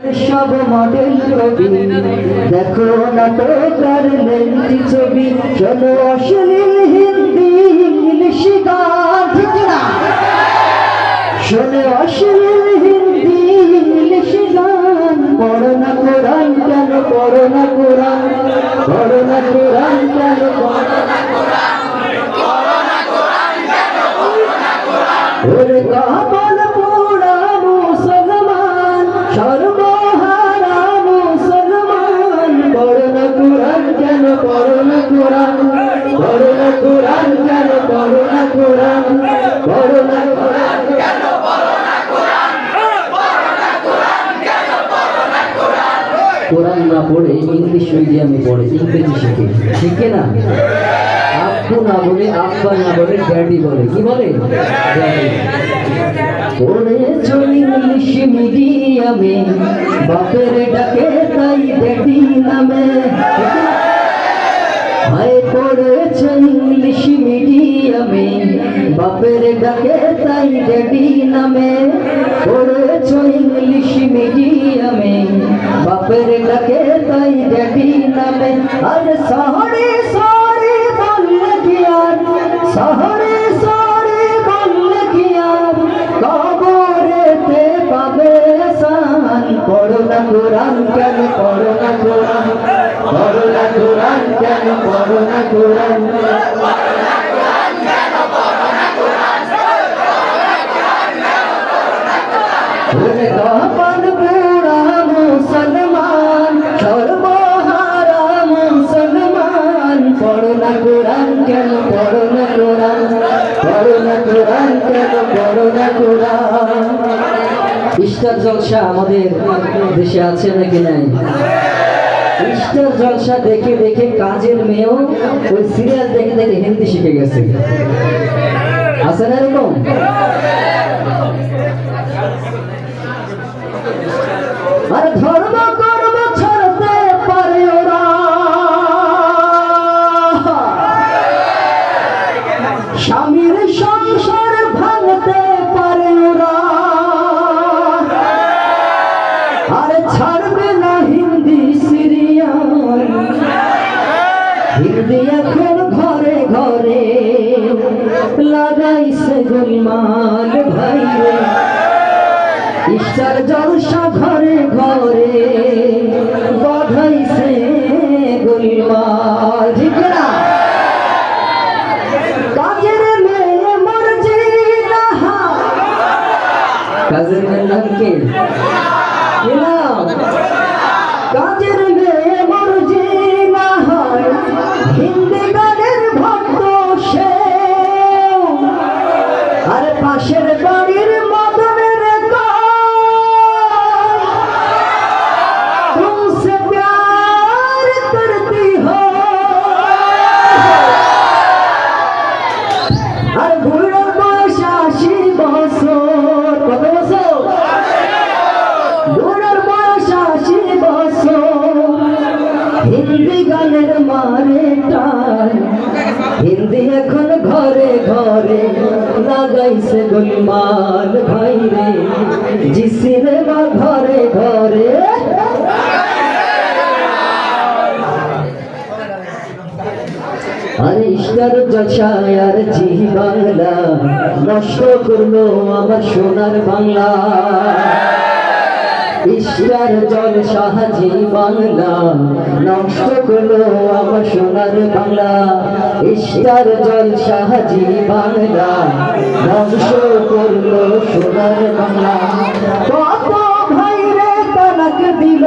সব মডেল ছবি দেখো না তো তার লেন্দি ছবি শোনো অশ্লীল হিন্দি ইংলিশ গান। শোনো অশ্লীল হিন্দি ইংলিশ গান। পড়ো কোরআন? পড়ো না পড়ো পড়ে, ইংলিশ মিডিয়ামে পড়ে, ইংরেজি শিখে। শিখে না? আব্বু না বলে, আব্বা না বলে, ড্যাডি বলে। কি বলে? পড়েছ ইংলিশ মিডিয়ামে, বাপের ডাকে তাই ড্যাডি নামে। হায় মিডিয়ামে বাপের ডাকে তাই ড্যাডি নামে পড়েছ ইংলিশ মিডিয়ামে। বাপের ডাকে তাই ড্যাডি নামে, আর শহরে শহরে বললে কি আর? শহরে শহরে বললে কি আর? কবরেতে পাবে সান পড়ো না কোরআন কেন, পড়ো না কোরআন? পড়ো না কোরআন কেন, পড়ো না কোরআন? ইস্টার জলসা আমাদের দেশে আছে নাকি নাই? ইস্টার জলসা দেখে দেখে কাজের মেয়েও ওই সিরিয়াল দেখে দেখে হিন্দি শিখে গেছে। আছে না এরকম? আরে ধর্ম হিন্দি এখন ঘরে ঘরে লাগাইছে গুলমাল ভাই ঈশ্বর জলসা এখন ঘরে ঘরে লাগাইছে গোলমাল ভাই রে। জি সিনেমা ঘরে ঘরে। আরে ইস্টার জলসায় আর জি বাংলা। নষ্ট করল আমার সোনার বাংলা। ইস্টার জল সাহাজি বাংলা। নষ্ট করল আমার সোনার বাংলা। ইস্টার জল সাহাজি বাংলা। ধ্বংস করল সোনার বাংলা। কত ভাই রে তালাক দিল।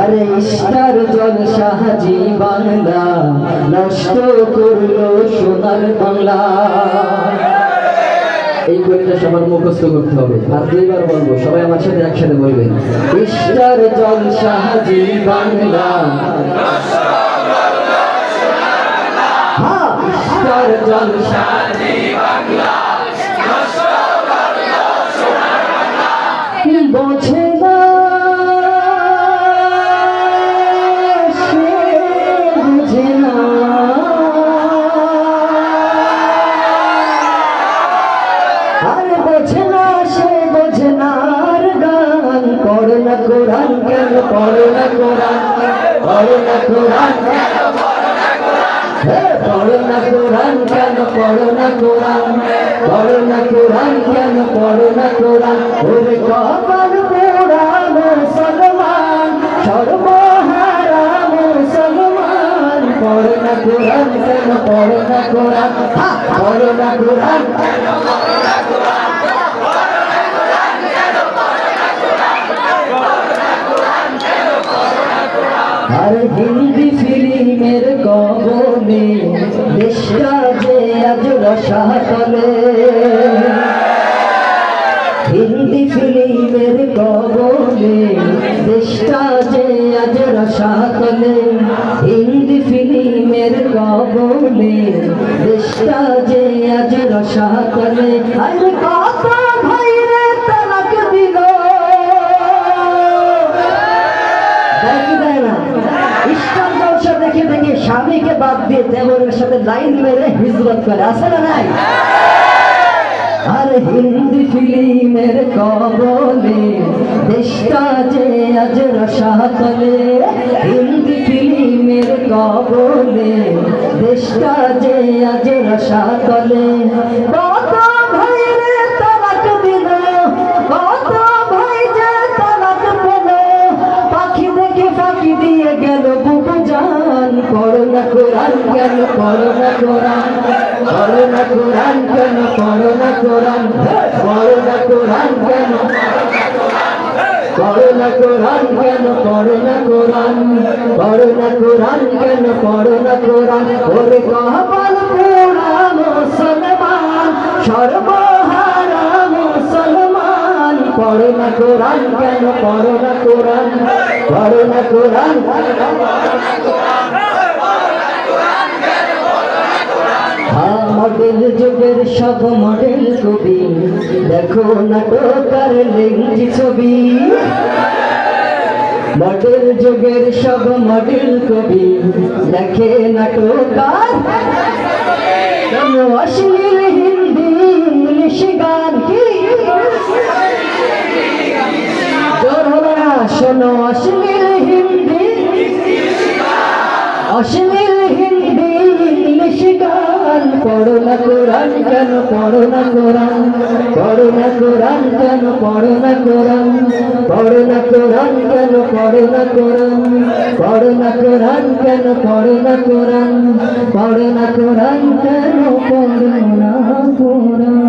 আরে ইস্টার জল সাহাজি বাংলা। নষ্ট করল সোনার বাংলা। এই কবিতা সবার মুখস্থ করতে হবে। আর দুইবার বলব, সবাই আমার সাথে একসাথে বলবেন ঈশ্বর জল সাহাজি বাংলা। ইস্টার জল সাহাজি বোঝে কোরআন কেন পড়ো না কোরআন পড়ো না কোরআন হে, পড়ো না কোরআন কেন পড়ো না কোরআন পড়ো না কোরআন কেন পড়ো না কোরআন ওরে কপাল পোড়া মুসলমান সর্বহারা মুসলমান পড়ো না কোরআন কেন পড়ো না কোরআন হা, পড়ো না কোরআন আর হিন্দি ফিল্মের কবলে দেশটা যে আজ রসাতলে। হিন্দি ফিল্মের কবলে দেশটা যে আজ রসাতলে। হিন্দি ফিল্মের কবলে দেশটা যে আজ রসাতলে। আরে ইসলাম জলসা দেখে দেখে স্বামীকে বাদ দিয়ে দেবরের সাথে লাইন মেরে হিজরত করে, আছে না নাই? আর হিন্দি ফিল্মের কবলে, দেশটা যে আজ রসাতলে, হিন্দি ফিল্মের কবলে, দেশটা যে আজ রসাতলে গেল বুবু জান করোনা কোরআন কেন করোনা কোরআন করোনা কোরআন কেন করোনা কোরআন করোনা কোরআন কেন করোনা কোরআন কেন করোনা কোরআন করোনা কোরআন কেন করোনা কোরআন ওরে কহবাল পোড়া মুসলমান সর্বহারা মুসলমান করোনা কোরআন কেন করোনা কোরআন কোরআন মডেল যুগের সব মডেল কবি। দেখো নাটকার লিঙ্কি ছবি। মডেল যুগের সব মডেল কবি। দেখে নাটকার অশ্লীল হিন্দি ইংলিশ গান কি? শোনো অশ্লীল অশ্লীল হিন্দি ইংলিশ গান পড়ো না কোরআন কেন পড়ো না কোরআন পড়ো না কোরআন কেন পড়ো না কোরআন পড়ো না কোরআন কেন পড়ো না কোরআন পড়ো না কোরআন কেন পড়ো না কোরআন পড়ো না কোরআন কেন পড়ো না কোরআন